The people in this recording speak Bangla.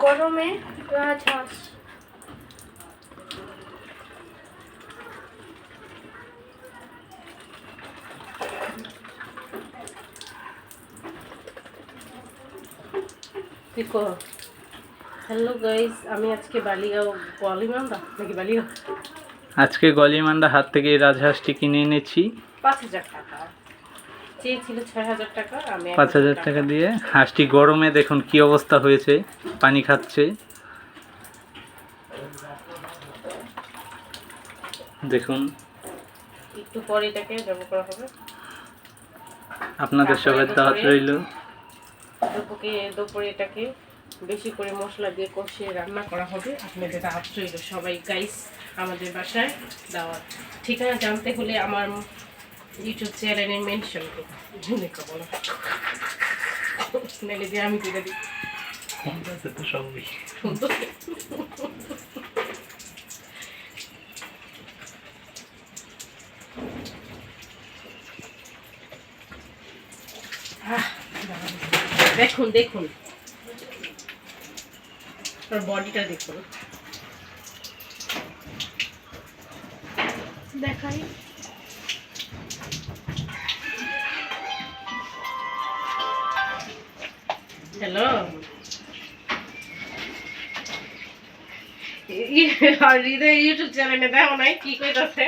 গরমে রাজহাঁস দেখো হ্যালো গাইস আমি আজকে বালিগাঁও গলিমান্দা নাকি বালিগাঁও? আজকে গলিমান্ডা হাত থেকে এই রাজহাঁসটি কিনে এনেছি। পাঁচ হাজার টাকা। চেয়েছিল ছয় হাজার টাকা আমি পাঁচ হাজার টাকা দিয়ে। হাঁসটি গরমে দেখুন কি অবস্থা হয়েছে পানি খাচ্ছে। দেখুন। একটু পরে এটাকে জব করা হবে। আপনাদের সবাই দাওয়াত রইল। দুপুকে দুপুরে এটাকে বেশি করে মশলা দিয়ে কষিয়ে রান্না করা হবে। আপনাদের দাওয়াত রইল সবাই গাইস আমাদের বাসায় দাওয়াত। ঠিকানা জানতে হলে আমার ইউটিউব চ্যানেলে মেনশন করুন বলো নাহলে যে আমি তুলে দিই। দেখুন দেখুন। ওর বডিটা দেখুন দেখাই। হ্যালো আর হৃদয় ইউটিউব চ্যানেলে দেখো নাই কি কইতাছে।